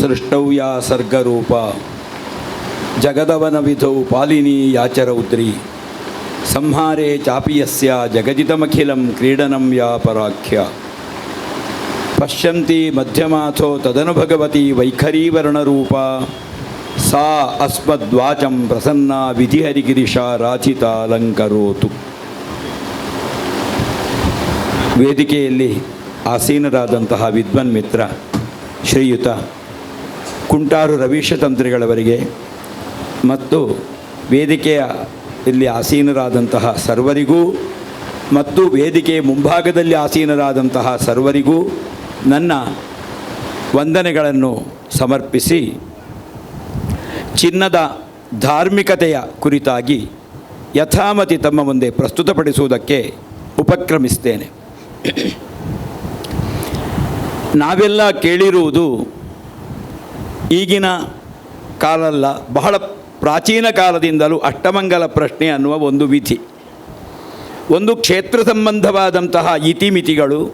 ಸೃಷ್ಟೌ ಯಾ ಸರ್ಗರೂಪ. ಜಗದವನ ವಿಧೌ ಪಾಲಿನಿ ಯಾಚರೌದ್ರಿ. ಸಂಹಾರೇ ಚಾಪಿಯಸ್ಯ ಜಗಜಿತಮಖಿಲಂ ಕ್ರೀಡನಂ ಯಾ ಪರಾಖ್ಯ. ಪಶ್ಯಂತಿ ಮಧ್ಯಮಾಥೋ ತದನು ಭಗವತಿ ವೈಖರೀವರ್ಣರೂಪ. ಸಾ ಅಸ್ಮದ್ವಾಚಂ ಪ್ರಸನ್ನ ವಿಧಿಹರಿಗಿರಿಶ ರಾಚಿತಾಲಂಕರೋತು ವೇದಿಕೆಯಲ್ಲಿ ಆಸೀನರಾದಂತಹ ವಿದ್ವನ್ ಮಿತ್ರ ಶ್ರೀಯುತ ಕುಂಟಾರು ರವೀಶ ತಂತ್ರಿಗಳವರಿಗೆ ಮತ್ತು ವೇದಿಕೆಯ ಇಲ್ಲಿ ಆಸೀನರಾದಂತಹ ಸರ್ವರಿಗೂ ಮತ್ತು ವೇದಿಕೆಯ ಮುಂಭಾಗದಲ್ಲಿ ಆಸೀನರಾದಂತಹ ಸರ್ವರಿಗೂ ನನ್ನ ವಂದನೆಗಳನ್ನು ಸಮರ್ಪಿಸಿ ಚಿನ್ನದ ಧಾರ್ಮಿಕತೆಯ ಕುರಿತಾಗಿ ಯಥಾಮತಿ ತಮ್ಮ ಮುಂದೆ ಪ್ರಸ್ತುತಪಡಿಸುವುದಕ್ಕೆ ಉಪಕ್ರಮಿಸ್ತೇನೆ. ನಾವೆಲ್ಲ ಕೇಳಿರುವುದು ಈಗಿನ ಕಾಲಲ್ಲ, ಬಹಳ ಪ್ರಾಚೀನ ಕಾಲದಿಂದಲೂ ಅಷ್ಟಮಂಗಲ ಪ್ರಶ್ನೆ ಅನ್ನುವ ಒಂದು ವಿಧಿ. ಒಂದು ಕ್ಷೇತ್ರ ಸಂಬಂಧವಾದಂತಹ ಇತಿಮಿತಿಗಳು,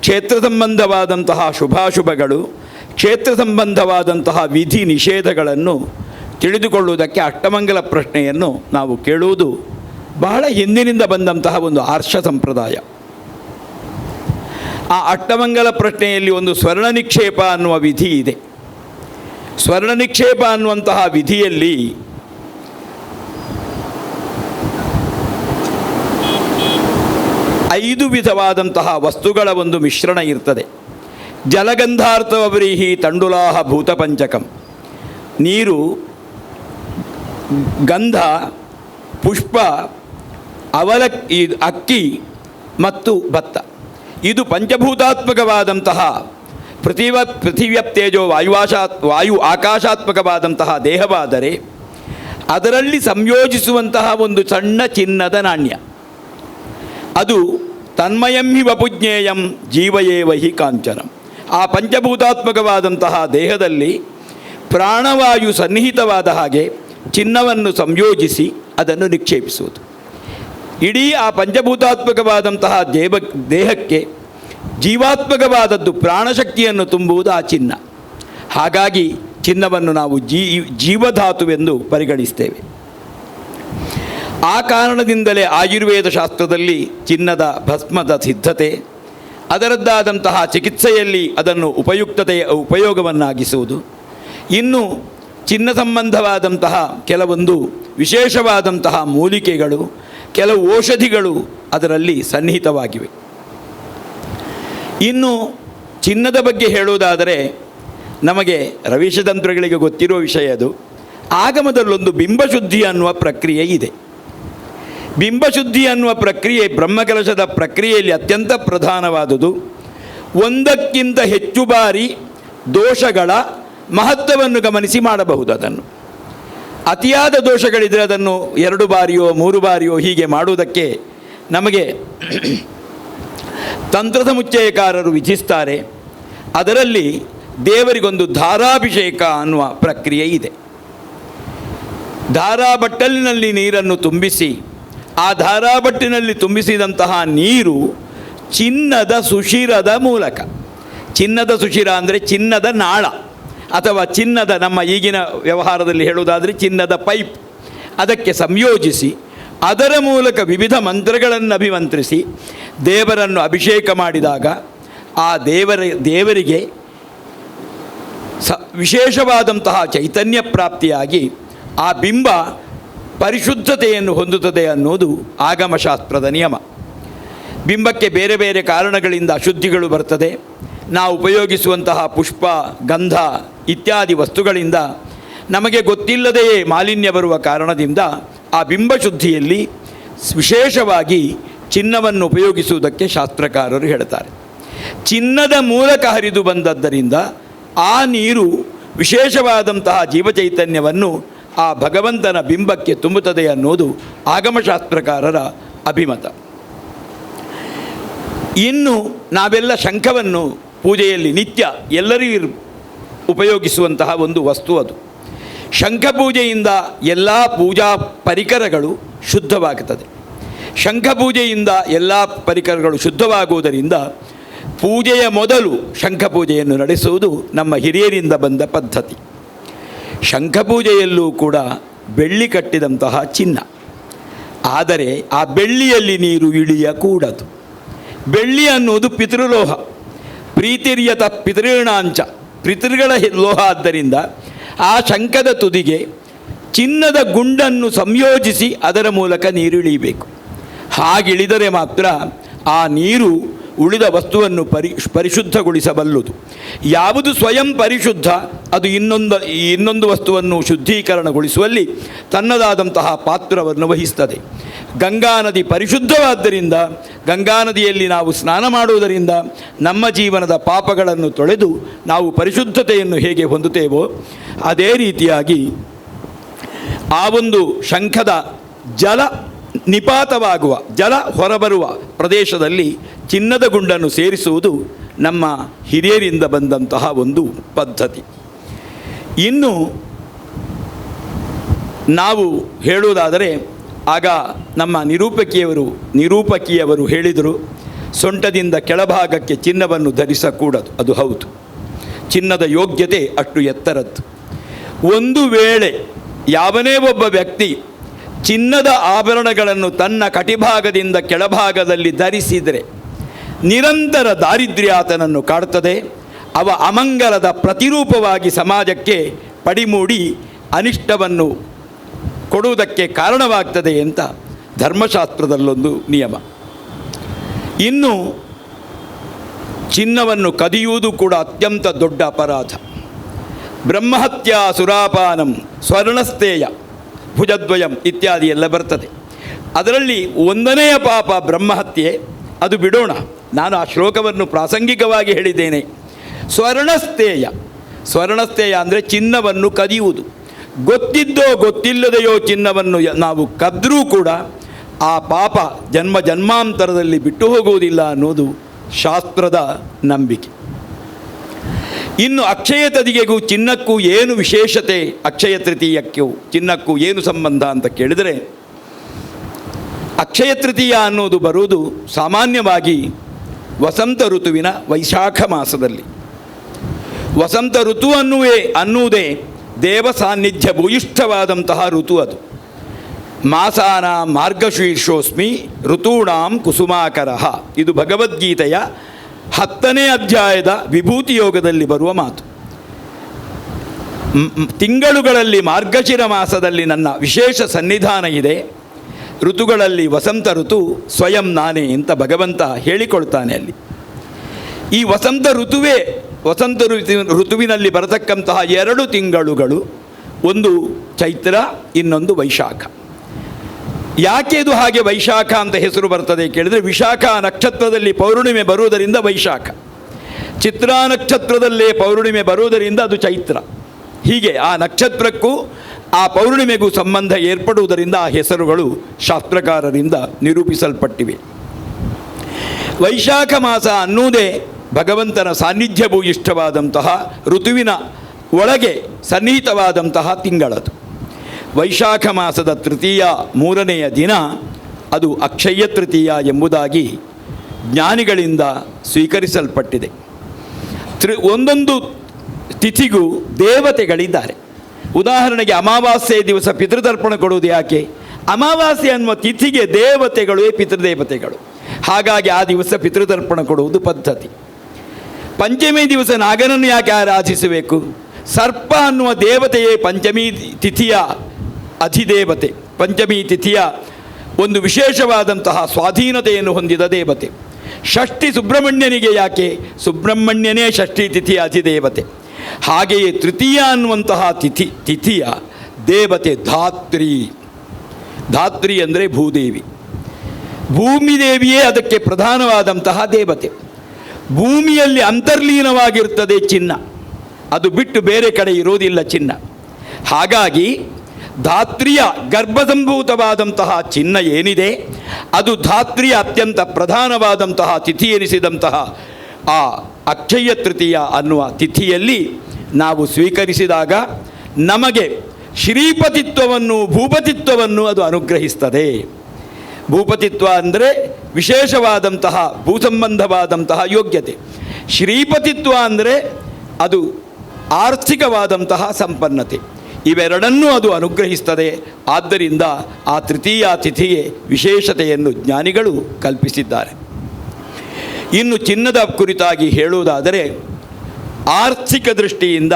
ಕ್ಷೇತ್ರ ಸಂಬಂಧವಾದಂತಹ ಶುಭಾಶುಭಗಳು, ಕ್ಷೇತ್ರ ಸಂಬಂಧವಾದಂತಹ ವಿಧಿ ನಿಷೇಧಗಳನ್ನು ತಿಳಿದುಕೊಳ್ಳುವುದಕ್ಕೆ ಅಷ್ಟಮಂಗಲ ಪ್ರಶ್ನೆಯನ್ನು ನಾವು ಕೇಳುವುದು ಬಹಳ ಹಿಂದಿನಿಂದ ಬಂದಂತಹ ಒಂದು ಆರ್ಷ ಸಂಪ್ರದಾಯ. ಆ ಅಷ್ಟಮಂಗಲ ಪ್ರಶ್ನೆಯಲ್ಲಿ ಒಂದು ಸ್ವರ್ಣ ನಿಕ್ಷೇಪ ಅನ್ನುವ ವಿಧಿ ಇದೆ. ಸ್ವರ್ಣ ನಿಕ್ಷೇಪ ಅನ್ನುವಂತಹ ವಿಧಿಯಲ್ಲಿ ಐದು ವಿಧವಾದಂತಹ ವಸ್ತುಗಳ ಒಂದು ಮಿಶ್ರಣ ಇರ್ತದೆ. ಜಲಗಂಧಾರ್ಥವ್ರೀಹಿ ತಂಡುಲಾಹ ಭೂತಪಂಚಕಂ. ನೀರು, ಗಂಧ, ಪುಷ್ಪ ಅವಲಕ್ಕಿ ಅಕ್ಕಿ ಮತ್ತು ಭತ್ತ. ಇದು ಪಂಚಭೂತಾತ್ಮಕವಾದಂತಹ ಪೃಥಿವ ಪೃಥಿವ್ಯಪ್ತೇಜೋ ವಾಯುವಾಶಾ ವಾಯು ಆಕಾಶಾತ್ಮಕವಾದಂತಹ ದೇಹವಾದರೆ ಅದರಲ್ಲಿ ಸಂಯೋಜಿಸುವಂತಹ ಒಂದು ಸಣ್ಣ ಚಿನ್ನದ ನಾಣ್ಯ. ಅದು ತನ್ಮಯಂ ಹಿ ವಪುಜ್ಞೇಯಂ ಜೀವಯೇವ ಹಿ ಕಾಂಚನಂ. ಆ ಪಂಚಭೂತಾತ್ಮಕವಾದಂತಹ ದೇಹದಲ್ಲಿ ಪ್ರಾಣವಾಯು ಸನ್ನಿಹಿತವಾದ ಹಾಗೆ ಚಿನ್ನವನ್ನು ಸಂಯೋಜಿಸಿ ಅದನ್ನು ನಿಕ್ಷೇಪಿಸುವುದು. ಇಡೀ ಆ ಪಂಚಭೂತಾತ್ಮಕವಾದಂತಹ ದೇವ ದೇಹಕ್ಕೆ ಜೀವಾತ್ಮಕವಾದದ್ದು ಪ್ರಾಣಶಕ್ತಿಯನ್ನು ತುಂಬುವುದು ಆ ಚಿನ್ನ. ಹಾಗಾಗಿ ಚಿನ್ನವನ್ನು ನಾವು ಜೀ, ಜೀವಧಾತುವೆಂದು ಪರಿಗಣಿಸ್ತೇವೆ. ಆ ಕಾರಣದಿಂದಲೇ ಆಯುರ್ವೇದ ಶಾಸ್ತ್ರದಲ್ಲಿ ಚಿನ್ನದ ಭಸ್ಮದ ಸಿದ್ಧತೆ, ಅದರದ್ದಾದಂತಹ ಚಿಕಿತ್ಸೆಯಲ್ಲಿ ಅದನ್ನು ಉಪಯುಕ್ತತೆಯ ಉಪಯೋಗವನ್ನಾಗಿಸುವುದು. ಇನ್ನು ಚಿನ್ನ ಸಂಬಂಧವಾದಂತಹ ಕೆಲವೊಂದು ವಿಶೇಷವಾದಂತಹ ಮೂಲಿಕೆಗಳು, ಕೆಲವು ಔಷಧಿಗಳು ಅದರಲ್ಲಿ ಸನ್ನಿಹಿತವಾಗಿವೆ. ಇನ್ನು ಚಿನ್ನದ ಬಗ್ಗೆ ಹೇಳುವುದಾದರೆ ನಮಗೆ ರವೀಶತಂತ್ರಗಳಿಗೆ ಗೊತ್ತಿರುವ ವಿಷಯ ಅದು. ಆಗಮದಲ್ಲೊಂದು ಬಿಂಬಶುದ್ಧಿ ಅನ್ನುವ ಪ್ರಕ್ರಿಯೆ ಇದೆ. ಬಿಂಬಶುದ್ಧಿ ಅನ್ನುವ ಪ್ರಕ್ರಿಯೆ ಬ್ರಹ್ಮಕಲಶದ ಪ್ರಕ್ರಿಯೆಯಲ್ಲಿ ಅತ್ಯಂತ ಪ್ರಧಾನವಾದುದು. ಒಂದಕ್ಕಿಂತ ಹೆಚ್ಚು ಬಾರಿ ದೋಷಗಳ ಮಹತ್ವವನ್ನು ಗಮನಿಸಿ ಮಾಡಬಹುದು ಅದನ್ನು. ಅತಿಯಾದ ದೋಷಗಳಿದ್ದರೆ ಅದನ್ನು ಎರಡು ಬಾರಿಯೋ, ಮೂರು ಬಾರಿಯೋ ಹೀಗೆ ಮಾಡುವುದಕ್ಕೆ ನಮಗೆ ತಂತ್ರದ ಮುಚ್ಚಯಕಾರರು ವಿಧಿಸ್ತಾರೆ. ಅದರಲ್ಲಿ ದೇವರಿಗೊಂದು ಧಾರಾಭಿಷೇಕ ಅನ್ನುವ ಪ್ರಕ್ರಿಯೆ ಇದೆ. ಧಾರಾಬಟ್ಟಲಿನಲ್ಲಿ ನೀರನ್ನು ತುಂಬಿಸಿ, ಆ ಧಾರಾಬಟ್ಟಿನಲ್ಲಿ ತುಂಬಿಸಿದಂತಹ ನೀರು ಚಿನ್ನದ ಸುಶಿರದ ಮೂಲಕ. ಚಿನ್ನದ ಸುಶಿರ ಅಂದರೆ ಚಿನ್ನದ ನಾಳ, ಅಥವಾ ಚಿನ್ನದ ನಮ್ಮ ಈಗಿನ ವ್ಯವಹಾರದಲ್ಲಿ ಹೇಳುವುದಾದರೆ ಚಿನ್ನದ ಪೈಪ್. ಅದಕ್ಕೆ ಸಂಯೋಜಿಸಿ, ಅದರ ಮೂಲಕ ವಿವಿಧ ಮಂತ್ರಗಳನ್ನು ಅಭಿಮಂತ್ರಿಸಿ ದೇವರನ್ನು ಅಭಿಷೇಕ ಮಾಡಿದಾಗ ಆ ದೇವರ, ದೇವರಿಗೆ ಸ, ವಿಶೇಷವಾದಂತಹ ಚೈತನ್ಯ ಪ್ರಾಪ್ತಿಯಾಗಿ ಆ ಬಿಂಬ ಪರಿಶುದ್ಧತೆಯನ್ನು ಹೊಂದುತ್ತದೆ ಅನ್ನೋದು ಆಗಮಶಾಸ್ತ್ರದ ನಿಯಮ. ಬಿಂಬಕ್ಕೆ ಬೇರೆ ಬೇರೆ ಕಾರಣಗಳಿಂದ ಅಶುದ್ಧಿಗಳು ಬರ್ತದೆ. ನಾವು ಉಪಯೋಗಿಸುವಂತಹ ಪುಷ್ಪ, ಗಂಧ ಇತ್ಯಾದಿ ವಸ್ತುಗಳಿಂದ ನಮಗೆ ಗೊತ್ತಿಲ್ಲದೆಯೇ ಮಾಲಿನ್ಯ ಬರುವ ಕಾರಣದಿಂದ ಆ ಬಿಂಬ ಶುದ್ಧಿಯಲ್ಲಿ ವಿಶೇಷವಾಗಿ ಚಿನ್ನವನ್ನು ಉಪಯೋಗಿಸುವುದಕ್ಕೆ ಶಾಸ್ತ್ರಕಾರರು ಹೇಳ್ತಾರೆ. ಚಿನ್ನದ ಮೂಲಕ ಹರಿದು ಬಂದದ್ದರಿಂದ ಆ ನೀರು ವಿಶೇಷವಾದಂತಹ ಜೀವಚೈತನ್ಯವನ್ನು ಆ ಭಗವಂತನ ಬಿಂಬಕ್ಕೆ ತುಂಬುತ್ತದೆ ಅನ್ನೋದು ಆಗಮಶಾಸ್ತ್ರಕಾರರ ಅಭಿಮತ. ಇನ್ನು ನಾವೆಲ್ಲ ಶಂಖವನ್ನು ಪೂಜೆಯಲ್ಲಿ ನಿತ್ಯ ಎಲ್ಲರಿಗೂ ಉಪಯೋಗಿಸುವಂತಹ ಒಂದು ವಸ್ತು ಅದು. ಶಂಖ ಪೂಜೆಯಿಂದ ಎಲ್ಲ ಪೂಜಾ ಪರಿಕರಗಳು ಶುದ್ಧವಾಗುತ್ತದೆ. ಶಂಖ ಪೂಜೆಯಿಂದ ಎಲ್ಲ ಪರಿಕರಗಳು ಶುದ್ಧವಾಗುವುದರಿಂದ ಪೂಜೆಯ ಮೊದಲು ಶಂಖಪೂಜೆಯನ್ನು ನಡೆಸುವುದು ನಮ್ಮ ಹಿರಿಯರಿಂದ ಬಂದ ಪದ್ಧತಿ. ಶಂಖಪೂಜೆಯಲ್ಲೂ ಕೂಡ ಬೆಳ್ಳಿ ಕಟ್ಟಿದಂತಹ ಚಿನ್ನ. ಆದರೆ ಆ ಬೆಳ್ಳಿಯಲ್ಲಿ ನೀರು ಇಳಿಯಕೂಡದು. ಬೆಳ್ಳಿ ಅನ್ನುವುದು ಪಿತೃಲೋಹ. ಪ್ರೀತಿರ್ಯತ ಪಿತೃಣಾಂಚ. ಪಿತೃಗಳ ಲೋಹ ಆದ್ದರಿಂದ ಆ ಶಂಖದ ತುದಿಗೆ ಚಿನ್ನದ ಗುಂಡನ್ನು ಸಂಯೋಜಿಸಿ ಅದರ ಮೂಲಕ ನೀರು ಇಳಿಯಬೇಕು ಹಾಗಿಳಿದರೆ ಮಾತ್ರ ಆ ನೀರು ಉಳಿದ ವಸ್ತುವನ್ನು ಪರಿ, ಪರಿಶುದ್ಧಗೊಳಿಸಬಲ್ಲುದು. ಯಾವುದು ಸ್ವಯಂ ಪರಿಶುದ್ಧ, ಅದು ಇನ್ನೊಂದು ಇನ್ನೊಂದು ವಸ್ತುವನ್ನು ಶುದ್ಧೀಕರಣಗೊಳಿಸುವಲ್ಲಿ ತನ್ನದಾದಂತಹ ಪಾತ್ರವನ್ನು ವಹಿಸ್ತದೆ ಗಂಗಾ ನದಿ ಪರಿಶುದ್ಧವಾದ್ದರಿಂದ, ಗಂಗಾ ನದಿಯಲ್ಲಿ ನಾವು ಸ್ನಾನ ಮಾಡುವುದರಿಂದ ನಮ್ಮ ಜೀವನದ ಪಾಪಗಳನ್ನು ತೊಳೆದು ನಾವು ಪರಿಶುದ್ಧತೆಯನ್ನು ಹೇಗೆ ಹೊಂದುತ್ತೇವೋ, ಅದೇ ರೀತಿಯಾಗಿ ಆ ಒಂದು ಶಂಖದ ಜಲ ನಿಪಾತವಾಗುವ, ಜಲ ಹೊರಬರುವ ಪ್ರದೇಶದಲ್ಲಿ ಚಿನ್ನದ ಗುಂಡನ್ನು ಸೇರಿಸುವುದು ನಮ್ಮ ಹಿರಿಯರಿಂದ ಬಂದಂತಹ ಒಂದು ಪದ್ಧತಿ. ಇನ್ನು ನಾವು ಹೇಳುವುದಾದರೆ, ಆಗ ನಮ್ಮ ನಿರೂಪಕಿಯವರು ನಿರೂಪಕಿಯವರು ಹೇಳಿದರು, ಸೊಂಟದಿಂದ ಕೆಳಭಾಗಕ್ಕೆ ಚಿನ್ನವನ್ನು ಧರಿಸಕೂಡದು. ಅದು ಹೌದು. ಚಿನ್ನದ ಯೋಗ್ಯತೆ ಅಷ್ಟು ಎತ್ತರದ್ದು. ಒಂದು ವೇಳೆ ಯಾವನೇ ಒಬ್ಬ ವ್ಯಕ್ತಿ ಚಿನ್ನದ ಆಭರಣಗಳನ್ನು ತನ್ನ ಕಟಿಭಾಗದಿಂದ ಕೆಳಭಾಗದಲ್ಲಿ ಧರಿಸಿದರೆ ನಿರಂತರ ದಾರಿದ್ರ್ಯ ಆತನನ್ನು ಕಾಡುತ್ತದೆ. ಅವ ಅಮಂಗಲದ ಪ್ರತಿರೂಪವಾಗಿ ಸಮಾಜಕ್ಕೆ ಪಡಿಮೂಡಿ ಅನಿಷ್ಟವನ್ನು ಕೊಡುವುದಕ್ಕೆ ಕಾರಣವಾಗ್ತದೆ ಅಂತ ಧರ್ಮಶಾಸ್ತ್ರದಲ್ಲೊಂದು ನಿಯಮ. ಇನ್ನು ಚಿನ್ನವನ್ನು ಕದಿಯುವುದು ಕೂಡ ಅತ್ಯಂತ ದೊಡ್ಡ ಅಪರಾಧ. ಬ್ರಹ್ಮಹತ್ಯಾ ಸುರಾಪಾನಂ ಸ್ವರ್ಣಸ್ತೇಯ ಭುಜದ್ವಯಂ ಇತ್ಯಾದಿ ಎಲ್ಲ ಬರ್ತದೆ. ಅದರಲ್ಲಿ ಒಂದನೆಯ ಪಾಪ ಬ್ರಹ್ಮಹತ್ಯೆ, ಅದು ಬಿಡೋಣ. ನಾನು ಆ ಶ್ಲೋಕವನ್ನು ಪ್ರಾಸಂಗಿಕವಾಗಿ ಹೇಳಿದ್ದೇನೆ. ಸ್ವರ್ಣಸ್ಥೇಯ. ಸ್ವರ್ಣಸ್ಥೇಯ ಅಂದರೆ ಚಿನ್ನವನ್ನು ಕದಿಯುವುದು. ಗೊತ್ತಿದ್ದೋ ಗೊತ್ತಿಲ್ಲದೆಯೋ ಚಿನ್ನವನ್ನು ನಾವು ಕದ್ರೂ ಕೂಡ ಆ ಪಾಪ ಜನ್ಮ ಜನ್ಮಾಂತರದಲ್ಲಿ ಬಿಟ್ಟು ಹೋಗುವುದಿಲ್ಲ ಅನ್ನೋದು ಶಾಸ್ತ್ರದ ನಂಬಿಕೆ. ಇನ್ನು ಅಕ್ಷಯ ತದಿಗೆಗೂ ಚಿನ್ನಕ್ಕೂ ಏನು ವಿಶೇಷತೆ? ಅಕ್ಷಯ ತೃತೀಯಕ್ಕೂ ಚಿನ್ನಕ್ಕೂ ಏನು ಸಂಬಂಧ ಅಂತ ಕೇಳಿದರೆ, ಅಕ್ಷಯ ತೃತೀಯ ಅನ್ನೋದು ಬರುವುದು ಸಾಮಾನ್ಯವಾಗಿ ವಸಂತ ಋತುವಿನ ವೈಶಾಖ ಮಾಸದಲ್ಲಿ. ವಸಂತ ಋತು ಅನ್ನುವೇ, ಅನ್ನುವುದೇ ದೇವ ಸಾನ್ನಿಧ್ಯ ಭೂಯಿಷ್ಠವಾದಂತಹ ಋತು ಅದು. ಮಾಸಾನ ಮಾರ್ಗಶೀರ್ಷೋಸ್ಮಿ ಋತೂಣಾಂ ಕುಸುಮಾಕರ. ಇದು ಭಗವದ್ಗೀತೆಯ ಹತ್ತನೇ ಅಧ್ಯಾಯದ ವಿಭೂತಿ ಯೋಗದಲ್ಲಿ ಬರುವ ಮಾತು. ತಿಂಗಳುಗಳಲ್ಲಿ ಮಾರ್ಗಶಿರ ಮಾಸದಲ್ಲಿ ನನ್ನ ವಿಶೇಷ ಸನ್ನಿಧಾನ ಇದೆ. ಋತುಗಳಲ್ಲಿ ವಸಂತ ಋತು ಸ್ವಯಂ ನಾನೇ ಅಂತ ಭಗವಂತ ಹೇಳಿಕೊಳ್ತಾನೆ ಅಲ್ಲಿ. ಈ ವಸಂತ ಋತುವೇ, ವಸಂತ ಋತು, ಋತುವಿನಲ್ಲಿ ಬರತಕ್ಕಂತಹ ಎರಡು ತಿಂಗಳುಗಳು, ಒಂದು ಚೈತ್ರ, ಇನ್ನೊಂದು ವೈಶಾಖ. ಯಾಕೆ ಇದು ಹಾಗೆ ವೈಶಾಖ ಅಂತ ಹೆಸರು ಬರ್ತದೆ ಕೇಳಿದರೆ ವಿಶಾಖ ನಕ್ಷತ್ರದಲ್ಲಿ ಪೌರ್ಣಿಮೆ ಬರುವುದರಿಂದ ವೈಶಾಖ. ಚಿತ್ರ ನಕ್ಷತ್ರದಲ್ಲೇ ಪೌರ್ಣಿಮೆ ಬರುವುದರಿಂದ ಅದು ಚೈತ್ರ. ಹೀಗೆ ಆ ನಕ್ಷತ್ರಕ್ಕೂ ಆ ಪೌರ್ಣಿಮೆಗೂ ಸಂಬಂಧ ಏರ್ಪಡುವುದರಿಂದ ಆ ಹೆಸರುಗಳು ಶಾಸ್ತ್ರಕಾರರಿಂದ ನಿರೂಪಿಸಲ್ಪಟ್ಟಿವೆ. ವೈಶಾಖ ಮಾಸ ಅನ್ನುವುದೇ ಭಗವಂತನ ಸಾನ್ನಿಧ್ಯ ಇಷ್ಟವಾದಂತಹ ಋತುವಿನ ಒಳಗೆ ಸನ್ನಿಹಿತವಾದಂತಹ ತಿಂಗಳದು. ವೈಶಾಖ ಮಾಸದ ತೃತೀಯ ಮೂರನೆಯ ದಿನ ಅದು ಅಕ್ಷಯ ತೃತೀಯ ಎಂಬುದಾಗಿ ಜ್ಞಾನಿಗಳಿಂದ ಸ್ವೀಕರಿಸಲ್ಪಟ್ಟಿದೆ. ತ್ರಿ ಒಂದೊಂದು ತಿಥಿಗೂ ದೇವತೆಗಳಿದ್ದಾರೆ. ಉದಾಹರಣೆಗೆ ಅಮಾವಾಸ್ಯೆ ದಿವಸ ಪಿತೃತರ್ಪಣ ಕೊಡುವುದು ಯಾಕೆ? ಅಮಾವಾಸ್ಯೆ ಅನ್ನುವ ತಿಥಿಗೆ ದೇವತೆಗಳೇ ಪಿತೃದೇವತೆಗಳು. ಹಾಗಾಗಿ ಆ ದಿವಸ ಪಿತೃತರ್ಪಣ ಕೊಡುವುದು ಪದ್ಧತಿ. ಪಂಚಮಿ ದಿವಸ ನಾಗನನ್ನು ಯಾಕೆ ಆರಾಧಿಸಬೇಕು? ಸರ್ಪ ಅನ್ನುವ ದೇವತೆಯೇ ಪಂಚಮಿ ತಿಥಿಯ ಅಧಿದೇವತೆ. ಪಂಚಮಿ ತಿಥಿಯ ಒಂದು ವಿಶೇಷವಾದಂತಹ ಸ್ವಾಧೀನತೆಯನ್ನು ಹೊಂದಿದ ದೇವತೆ. ಷಷ್ಠಿ ಸುಬ್ರಹ್ಮಣ್ಯನಿಗೆ ಯಾಕೆ? ಸುಬ್ರಹ್ಮಣ್ಯನೇ ಷಷ್ಠಿ ತಿಥಿಯ ಅಧಿದೇವತೆ. ಹಾಗೆಯೇ ತೃತೀಯ ಅನ್ನುವಂತಹ ತಿಥಿ, ತಿಥಿಯ ದೇವತೆ ಧಾತ್ರಿ. ಧಾತ್ರಿ ಅಂದರೆ ಭೂದೇವಿ. ಭೂಮಿ ದೇವಿಯೇ ಅದಕ್ಕೆ ಪ್ರಧಾನವಾದಂತಹ ದೇವತೆ. ಭೂಮಿಯಲ್ಲಿ ಅಂತರ್ಲೀನವಾಗಿರುತ್ತದೆ ಚಿನ್ನ. ಅದು ಬಿಟ್ಟು ಬೇರೆ ಕಡೆ ಇರೋದಿಲ್ಲ ಚಿನ್ನ. ಹಾಗಾಗಿ ಧಾತ್ರಿಯ ಗರ್ಭಸಂಭೂತವಾದಂತಹ ಚಿನ್ನ ಏನಿದೆ? ಅದು ಧಾತ್ರಿಯ ಅತ್ಯಂತ ಪ್ರಧಾನವಾದಂತಹ ತಿಥಿ ಎನಿಸಿದಂತಹ ಆ ಅಕ್ಷಯ ತೃತೀಯ ಅನ್ನುವ ತಿಥಿಯಲ್ಲಿ ನಾವು ಸ್ವೀಕರಿಸಿದಾಗ ನಮಗೆ ಶ್ರೀಪತಿತ್ವವನ್ನು, ಭೂಪತಿತ್ವವನ್ನು ಅದು ಅನುಗ್ರಹಿಸ್ತದೆ. ಭೂಪತಿತ್ವ ಅಂದರೆ ವಿಶೇಷವಾದಂತಹ, ಭೂಸಂಬಂಧವಾದಂತಹ ಯೋಗ್ಯತೆ. ಶ್ರೀಪತಿತ್ವ ಅಂದರೆ ಅದು ಆರ್ಥಿಕವಾದಂತಹ ಸಂಪನ್ನತೆ. ಇವೆರಡನ್ನೂ ಅದು ಅನುಗ್ರಹಿಸ್ತದೆ ಆದ್ದರಿಂದ ಆ ತೃತೀಯ ತಿಥಿಗೆ ವಿಶೇಷತೆಯನ್ನು ಜ್ಞಾನಿಗಳು ಕಲ್ಪಿಸಿದ್ದಾರೆ. ಇನ್ನು ಚಿನ್ನದ ಕುರಿತಾಗಿ ಹೇಳುವುದಾದರೆ, ಆರ್ಥಿಕ ದೃಷ್ಟಿಯಿಂದ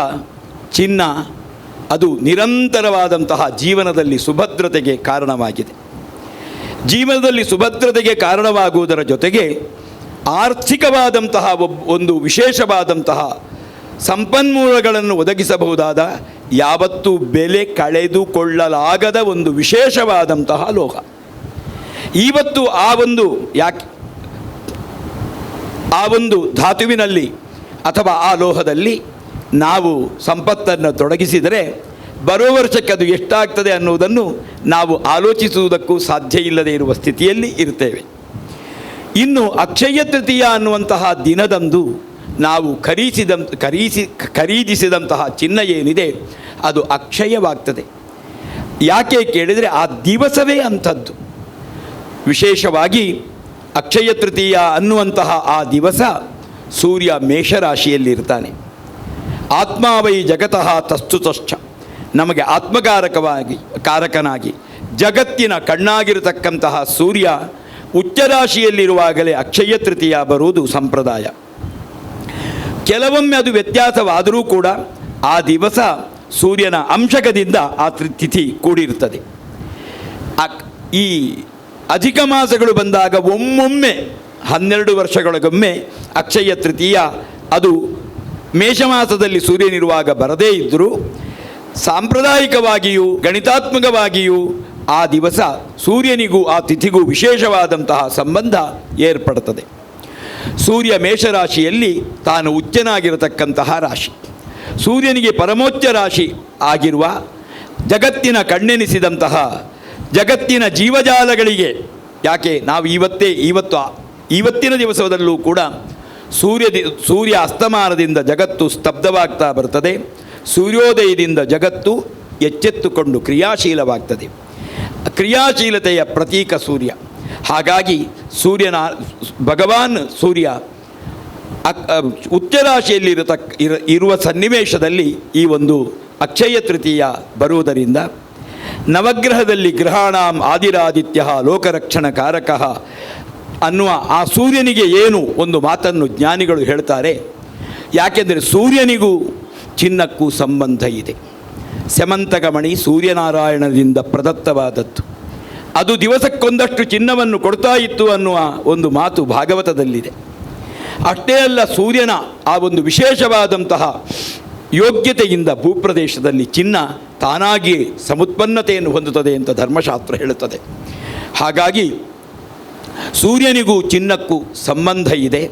ಚಿನ್ನ ಅದು ನಿರಂತರವಾದಂತಹ ಜೀವನದಲ್ಲಿ ಸುಭದ್ರತೆಗೆ ಕಾರಣವಾಗಿದೆ. ಜೀವನದಲ್ಲಿ ಸುಭದ್ರತೆಗೆ ಕಾರಣವಾಗುವುದರ ಜೊತೆಗೆ ಆರ್ಥಿಕವಾದಂತಹ ಒಂದು ವಿಶೇಷವಾದಂತಹ ಸಂಪನ್ಮೂಲಗಳನ್ನು ಒದಗಿಸಬಹುದಾದ ಯಾವತ್ತೂ ಬೆಲೆ ಕಳೆದುಕೊಳ್ಳಲಾಗದ ಒಂದು ವಿಶೇಷವಾದಂತಹ ಲೋಹ. ಇವತ್ತು ಆ ಒಂದು ಯಾಕೆ, ಆ ಒಂದು ಧಾತುವಿನಲ್ಲಿ ಅಥವಾ ಆ ಲೋಹದಲ್ಲಿ ನಾವು ಸಂಪತ್ತನ್ನು ತೊಡಗಿಸಿದರೆ ಬರುವ ವರ್ಷಕ್ಕೆ ಅದು ಎಷ್ಟಾಗ್ತದೆ ಅನ್ನುವುದನ್ನು ನಾವು ಆಲೋಚಿಸುವುದಕ್ಕೂ ಸಾಧ್ಯ ಇಲ್ಲದೆ ಇರುವ ಸ್ಥಿತಿಯಲ್ಲಿ ಇರ್ತೇವೆ ಇನ್ನು ಅಕ್ಷಯ ತೃತೀಯ ಅನ್ನುವಂತಹ ದಿನದಂದು ನಾವು ಖರೀದಿಸಿದಂತ ಖರೀಸಿ, ಖರೀದಿಸಿದಂತಹ ಚಿನ್ನ ಏನಿದೆ, ಅದು ಅಕ್ಷಯವಾಗ್ತದೆ. ಯಾಕೆ ಕೇಳಿದರೆ ಆ ದಿವಸವೇ ಅಂಥದ್ದು. ವಿಶೇಷವಾಗಿ ಅಕ್ಷಯ ತೃತೀಯ ಅನ್ನುವಂತಹ ಆ ದಿವಸ ಸೂರ್ಯ ಮೇಷರಾಶಿಯಲ್ಲಿರ್ತಾನೆ. ಆತ್ಮಾವೈ ಜಗತಃ ತಸ್ತು ತಶ್ಚ. ನಮಗೆ ಆತ್ಮಕಾರಕವಾಗಿ, ಕಾರಕನಾಗಿ, ಜಗತ್ತಿನ ಕಣ್ಣಾಗಿರತಕ್ಕಂತಹ ಸೂರ್ಯ ಉಚ್ಚರಾಶಿಯಲ್ಲಿರುವಾಗಲೇ ಅಕ್ಷಯ ತೃತೀಯ ಬರುವುದು ಸಂಪ್ರದಾಯ. ಕೆಲವೊಮ್ಮೆ ಅದು ವ್ಯತ್ಯಾಸವಾದರೂ ಕೂಡ ಆ ದಿವಸ ಸೂರ್ಯನ ಅಂಶಕದಿಂದ ಆ ತಿಥಿ ಕೂಡಿರುತ್ತದೆ. ಈ ಅಧಿಕ ಮಾಸಗಳು ಬಂದಾಗ ಒಮ್ಮೊಮ್ಮೆ ಹನ್ನೆರಡು ವರ್ಷಗಳಿಗೊಮ್ಮೆ ಅಕ್ಷಯ ತೃತೀಯ ಅದು ಮೇಷಮಾಸದಲ್ಲಿ ಸೂರ್ಯನಿರುವಾಗ ಬರದೇ ಇದ್ದರೂ ಸಾಂಪ್ರದಾಯಿಕವಾಗಿಯೂ ಗಣಿತಾತ್ಮಕವಾಗಿಯೂ ಆ ದಿವಸ ಸೂರ್ಯನಿಗೂ ಆ ತಿಥಿಗೂ ವಿಶೇಷವಾದಂತಹ ಸಂಬಂಧ ಏರ್ಪಡುತ್ತದೆ. ಸೂರ್ಯ ಮೇಷರಾಶಿಯಲ್ಲಿ ತಾನು ಉಚ್ಚನಾಗಿರತಕ್ಕಂತಹ ರಾಶಿ. ಸೂರ್ಯನಿಗೆ ಪರಮೋಚ್ಚ ರಾಶಿ ಆಗಿರುವ ಜಗತ್ತಿನ ಕಣ್ಣೆನಿಸಿದಂತಹ ಜಗತ್ತಿನ ಜೀವಜಾಲಗಳಿಗೆ, ಯಾಕೆ ನಾವು ಇವತ್ತೇ, ಇವತ್ತು, ಇವತ್ತಿನ ದಿವಸದಲ್ಲೂ ಕೂಡ ಸೂರ್ಯ ಸೂರ್ಯ ಅಸ್ತಮಾನದಿಂದ ಜಗತ್ತು ಸ್ತಬ್ಧವಾಗ್ತಾ ಬರ್ತದೆ. ಸೂರ್ಯೋದಯದಿಂದ ಜಗತ್ತು ಎಚ್ಚೆತ್ತುಕೊಂಡು ಕ್ರಿಯಾಶೀಲವಾಗ್ತದೆ. ಕ್ರಿಯಾಶೀಲತೆಯ ಪ್ರತೀಕ ಸೂರ್ಯ. ಹಾಗಾಗಿ ಸೂರ್ಯನ ಭಗವಾನ್ ಸೂರ್ಯ ಉಚ್ಚರಾಶಿಯಲ್ಲಿ ಉಚ್ಚರಾಶಿಯಲ್ಲಿರತಕ್ಕ ಇರ, ಇರುವ ಸನ್ನಿವೇಶದಲ್ಲಿ ಈ ಒಂದು ಅಕ್ಷಯ ತೃತೀಯ ಬರುವುದರಿಂದ ನವಗ್ರಹದಲ್ಲಿ ಗ್ರಹಾಣಾಂ ಆದಿರಾದಿತ್ಯ ಲೋಕರಕ್ಷಣ ಕಾರಕ ಅನ್ನುವ ಆ ಸೂರ್ಯನಿಗೆ ಏನು ಒಂದು ಮಾತನ್ನು ಜ್ಞಾನಿಗಳು ಹೇಳ್ತಾರೆ. ಯಾಕೆಂದರೆ ಸೂರ್ಯನಿಗೂ ಚಿನ್ನಕ್ಕೂ ಸಂಬಂಧ ಇದೆ. ಸ್ಯಮಂತಕಮಣಿ ಸೂರ್ಯನಾರಾಯಣದಿಂದ ಪ್ರದತ್ತವಾದದ್ದು. ಅದು ದಿವಸಕ್ಕೊಂದಷ್ಟು ಚಿನ್ನವನ್ನು ಕೊಡ್ತಾ ಇತ್ತು ಅನ್ನುವ ಒಂದು ಮಾತು ಭಾಗವತದಲ್ಲಿದೆ. ಅಷ್ಟೇ ಅಲ್ಲ ಸೂರ್ಯನ ಆ ಒಂದು ವಿಶೇಷವಾದಂತಹ ಯೋಗ್ಯತೆಯಿಂದ ಭೂಪ್ರದೇಶದಲ್ಲಿ ಚಿನ್ನ ತಾನಾಗಿಯೇ ಸಮುತ್ಪನ್ನತೆಯನ್ನು ಹೊಂದುತ್ತದೆ ಅಂತ ಧರ್ಮಶಾಸ್ತ್ರ ಹೇಳುತ್ತದೆ. ಹಾಗಾಗಿ ಸೂರ್ಯನಿಗೂ ಚಿನ್ನಕ್ಕೂ ಸಂಬಂಧ ಇದೆ.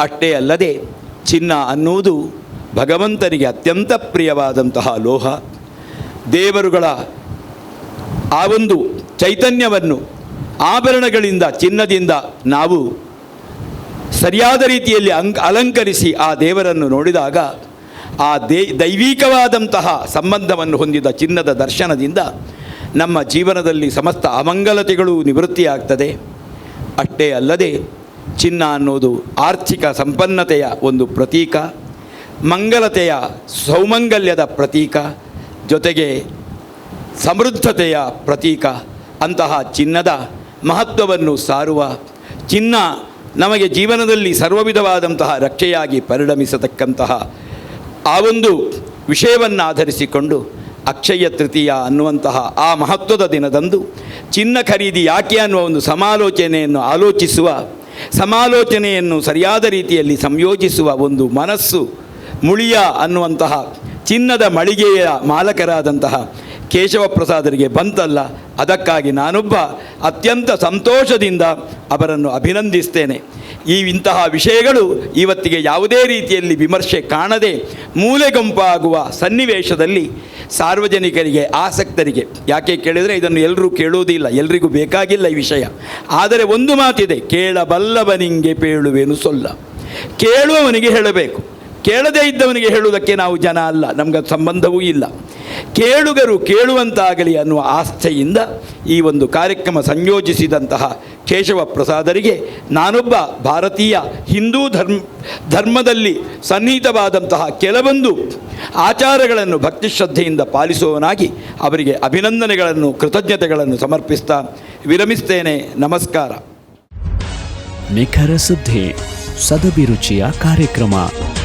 ಅಷ್ಟೇ ಅಲ್ಲದೆ ಚಿನ್ನ ಅನ್ನುವುದು ಭಗವಂತನಿಗೆ ಅತ್ಯಂತ ಪ್ರಿಯವಾದಂತಹ ಲೋಹ. ದೇವರುಗಳ ಆ ಒಂದು ಚೈತನ್ಯವನ್ನು ಆಭರಣಗಳಿಂದ, ಚಿನ್ನದಿಂದ ನಾವು ಸರಿಯಾದ ರೀತಿಯಲ್ಲಿ ಅಂಕ್ ಅಲಂಕರಿಸಿ ಆ ದೇವರನ್ನು ನೋಡಿದಾಗ ಆ ದೇ, ದೈವಿಕವಾದಂತಹ ಸಂಬಂಧವನ್ನು ಹೊಂದಿದ ಚಿನ್ನದ ದರ್ಶನದಿಂದ ನಮ್ಮ ಜೀವನದಲ್ಲಿ ಸಮಸ್ತ ಅಮಂಗಲತೆಗಳು ನಿವೃತ್ತಿಯಾಗ್ತದೆ. ಅಷ್ಟೇ ಅಲ್ಲದೆ ಚಿನ್ನ ಅನ್ನೋದು ಆರ್ಥಿಕ ಸಂಪನ್ನತೆಯ ಒಂದು ಪ್ರತೀಕ, ಮಂಗಲತೆಯ ಸೌಮಂಗಲ್ಯದ ಪ್ರತೀಕ, ಜೊತೆಗೆ ಸಮೃದ್ಧತೆಯ ಪ್ರತೀಕ. ಅಂತಹ ಚಿನ್ನದ ಮಹತ್ವವನ್ನು ಸಾರುವ ಚಿನ್ನ ನಮಗೆ ಜೀವನದಲ್ಲಿ ಸರ್ವವಿಧವಾದಂತಹ ರಕ್ಷೆಯಾಗಿ ಪರಿಣಮಿಸತಕ್ಕಂತಹ ಆ ಒಂದು ವಿಷಯವನ್ನು ಆಧರಿಸಿಕೊಂಡು ಅಕ್ಷಯ ತೃತೀಯ ಅನ್ನುವಂತಹ ಆ ಮಹತ್ವದ ದಿನದಂದು ಚಿನ್ನ ಖರೀದಿ ಯಾಕೆ ಅನ್ನುವ ಒಂದು ಸಮಾಲೋಚನೆಯನ್ನು ಆಲೋಚಿಸುವ, ಸಮಾಲೋಚನೆಯನ್ನು ಸರಿಯಾದ ರೀತಿಯಲ್ಲಿ ಸಂಯೋಜಿಸುವ ಒಂದು ಮನಸ್ಸು ಮುಳಿಯ ಅನ್ನುವಂತಹ ಚಿನ್ನದ ಮಳಿಗೆಯ ಮಾಲಕರಾದಂತಹ ಕೇಶವ ಪ್ರಸಾದರಿಗೆ ಬಂತಲ್ಲ, ಅದಕ್ಕಾಗಿ ನಾನೊಬ್ಬ ಅತ್ಯಂತ ಸಂತೋಷದಿಂದ ಅವರನ್ನು ಅಭಿನಂದಿಸ್ತೇನೆ. ಈ ಇಂತಹ ವಿಷಯಗಳು ಇವತ್ತಿಗೆ ಯಾವುದೇ ರೀತಿಯಲ್ಲಿ ವಿಮರ್ಶೆ ಕಾಣದೆ ಮೂಲೆಗೊಂಪಾಗುವ ಸನ್ನಿವೇಶದಲ್ಲಿ ಸಾರ್ವಜನಿಕರಿಗೆ, ಆಸಕ್ತರಿಗೆ, ಯಾಕೆ ಕೇಳಿದರೆ ಇದನ್ನು ಎಲ್ಲರೂ ಕೇಳುವುದಿಲ್ಲ ಎಲ್ರಿಗೂ ಬೇಕಾಗಿಲ್ಲ ಈ ವಿಷಯ. ಆದರೆ ಒಂದು ಮಾತಿದೆ, ಕೇಳಬಲ್ಲವನಿಂಗೆ ಪೇಳುವೆನು ಸೊಲ್ಲ. ಕೇಳುವವನಿಗೆ ಹೇಳಬೇಕು. ಕೇಳದೇ ಇದ್ದವನಿಗೆ ಹೇಳುವುದಕ್ಕೆ ನಾವು ಜನ ಅಲ್ಲ, ನಮ್ಗೆ ಸಂಬಂಧವೂ ಇಲ್ಲ. ಕೇಳುಗರು ಕೇಳುವಂತಾಗಲಿ ಅನ್ನುವ ಆಸ್ಥೆಯಿಂದ ಈ ಒಂದು ಕಾರ್ಯಕ್ರಮ ಸಂಯೋಜಿಸಿದಂತಹ ಕೇಶವ ಪ್ರಸಾದರಿಗೆ ನಾನೊಬ್ಬ ಭಾರತೀಯ ಹಿಂದೂ ಧರ್ಮ, ಧರ್ಮದಲ್ಲಿ ಸನ್ನಿಹಿತವಾದಂತಹ ಕೆಲವೊಂದು ಆಚಾರಗಳನ್ನು ಭಕ್ತಿ ಶ್ರದ್ಧೆಯಿಂದ ಪಾಲಿಸುವವನಾಗಿ ಅವರಿಗೆ ಅಭಿನಂದನೆಗಳನ್ನು, ಕೃತಜ್ಞತೆಗಳನ್ನು ಸಮರ್ಪಿಸ್ತಾ ವಿರಮಿಸ್ತೇನೆ. ನಮಸ್ಕಾರ. ನಿಖರ ಸುದ್ದಿ, ಸದಭಿರುಚಿಯ ಕಾರ್ಯಕ್ರಮ.